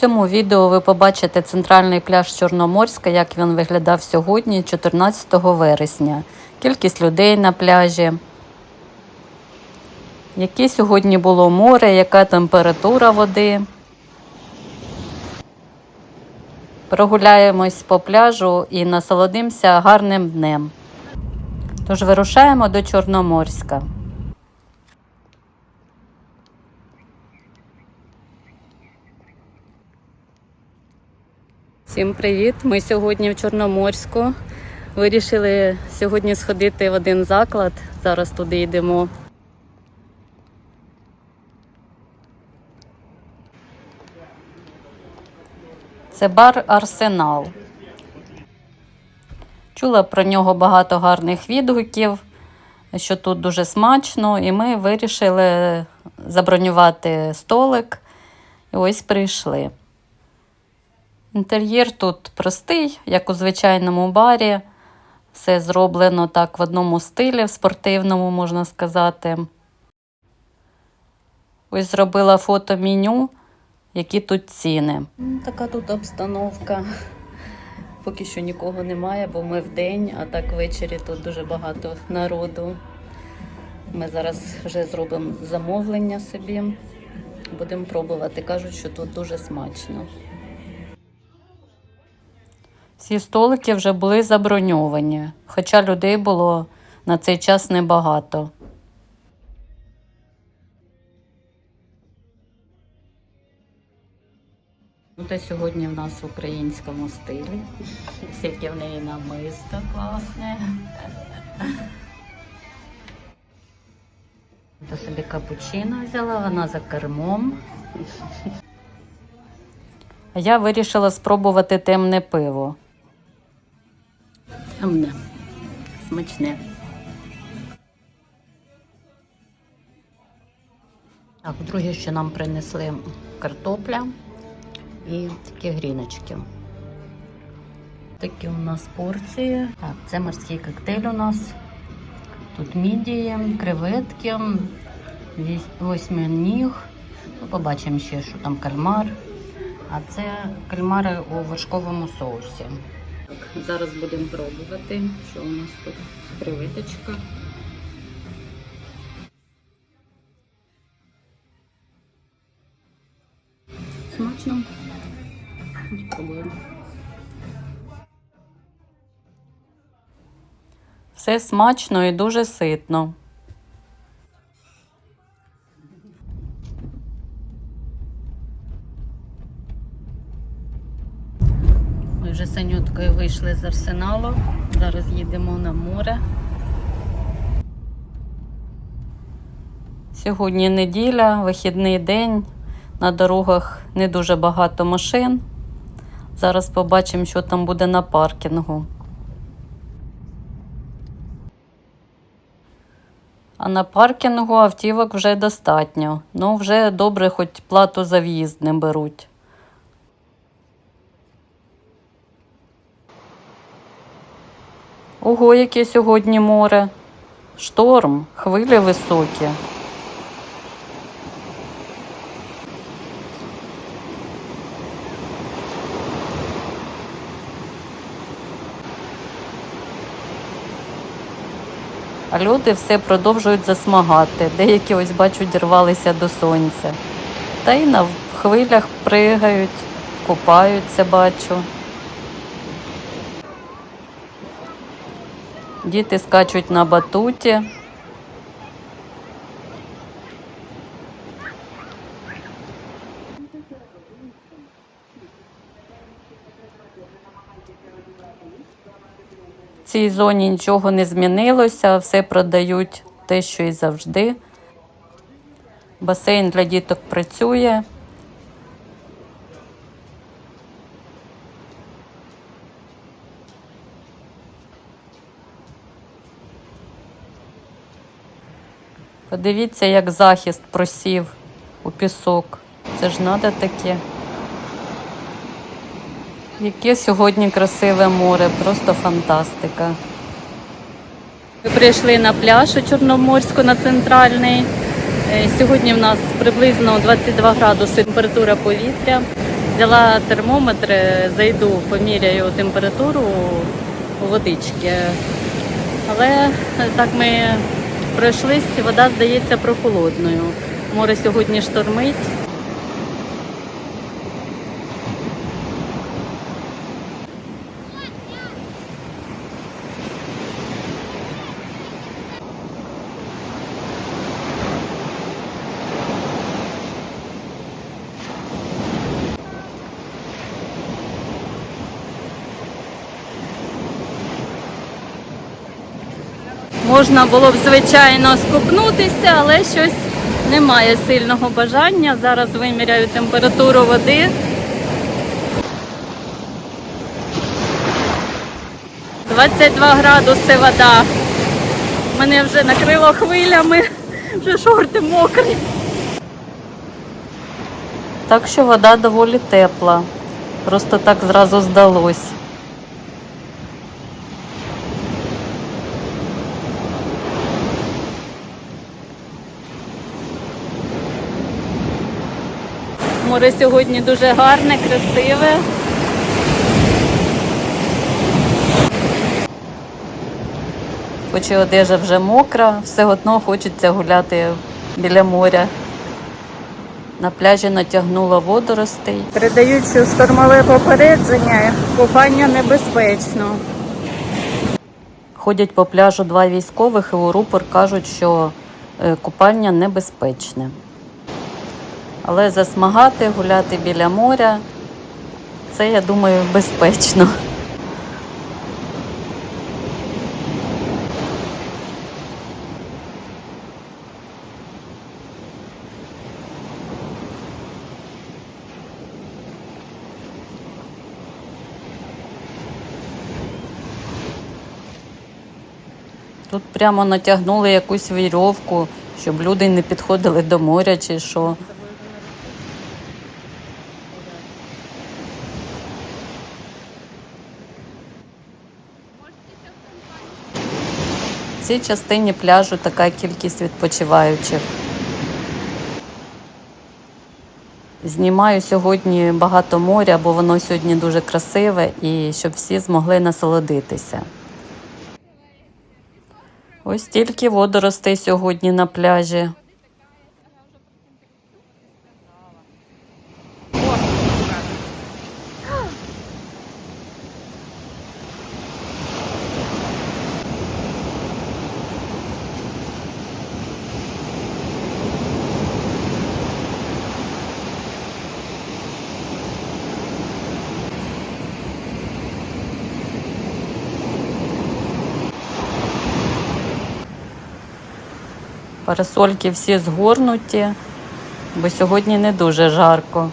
Цьому відео ви побачите центральний пляж Чорноморська, як він виглядав сьогодні, 14 вересня. Кількість людей на пляжі. Яке сьогодні було море, яка температура води. Прогуляємось по пляжу і насолодимося гарним днем. Тож вирушаємо до Чорноморська. Всім привіт! Ми сьогодні в Чорноморську. Вирішили сьогодні сходити в один заклад. Зараз туди йдемо. Це бар Арсенал. Чула про нього багато гарних відгуків, що тут дуже смачно, і ми вирішили забронювати столик. І ось прийшли. Інтер'єр тут простий, як у звичайному барі. Все зроблено так в одному стилі, в спортивному, можна сказати. Ось зробила фото меню, які тут ціни. Така тут обстановка. Поки що нікого немає, бо ми в день, а так ввечері тут дуже багато народу. Ми зараз вже зробимо замовлення собі. Будемо пробувати. Кажуть, що тут дуже смачно. Всі столики вже були заброньовані, хоча людей було на цей час небагато. Це сьогодні в нас в українському стилі. Скільки в неї намисто класне. До собі капучино взяла, вона за кермом. Я вирішила спробувати темне пиво. Темне, смачне. Так, друге, що нам принесли картопля і такі гріночки. Такі у нас порції. Так, це морський коктейль у нас. Тут мідії, креветки, восьминіг. Ну, побачимо ще, що там кальмар. А це кальмари у вершковому соусі. Так, зараз будемо пробувати, що у нас тут привиточка. Смачно. Спробуємо. Все смачно і дуже ситно. Вже з вийшли з арсеналу. Зараз їдемо на море. Сьогодні неділя, вихідний день. На дорогах не дуже багато машин. Зараз побачимо, що там буде на паркінгу. А на паркінгу автівок вже достатньо. Ну, вже добре, хоч плату за в'їзд не беруть. Ого, яке сьогодні море. Шторм, хвилі високі. А люди все продовжують засмагати. Деякі ось бачу, дірвалися до сонця. Та й на хвилях пригають, купаються, бачу. Діти скачуть на батуті. В цій зоні нічого не змінилося, все продають те, що і завжди. Басейн для діток працює. Подивіться, як захист просів у пісок. Це ж треба таке. Яке сьогодні красиве море, просто фантастика. Ми прийшли на пляж у Чорноморську на центральний. Е, Сьогодні в нас приблизно 22 градуси температура повітря. Взяла термометр, е, зайду, поміряю температуру у водички. Але так ми пройшлись, вода здається прохолодною. Море сьогодні штормить. Можна було б, звичайно, скупнутися, але щось немає сильного бажання. Зараз виміряю температуру води. «22 градуси вода. Мене вже накрило хвилями, вже шорти мокрі. Так що вода доволі тепла. Просто так зразу здалось. Море сьогодні дуже гарне, красиве. Хоч і одежа вже мокра, все одно хочеться гуляти біля моря. На пляжі натягнула водоростей. Передають, що штормове попередження, купання небезпечно. Ходять по пляжу два військових і у рупор кажуть, що е, купання небезпечне. Але засмагати, гуляти біля моря це, я думаю, безпечно. Тут прямо натягнули якусь вірьовку, щоб люди не підходили до моря чи що. Цій частині пляжу така кількість відпочиваючих. Знімаю сьогодні багато моря, бо воно сьогодні дуже красиве і щоб всі змогли насолодитися. Ось тільки водоростей сьогодні на пляжі. Парасольки всі згорнуті, бо сьогодні не дуже жарко.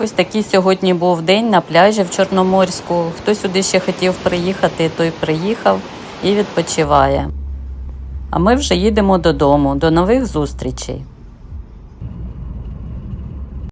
Ось такий сьогодні був день на пляжі в Чорноморську. Хто сюди ще хотів приїхати, той приїхав і відпочиває. А ми вже їдемо додому. До нових зустрічей!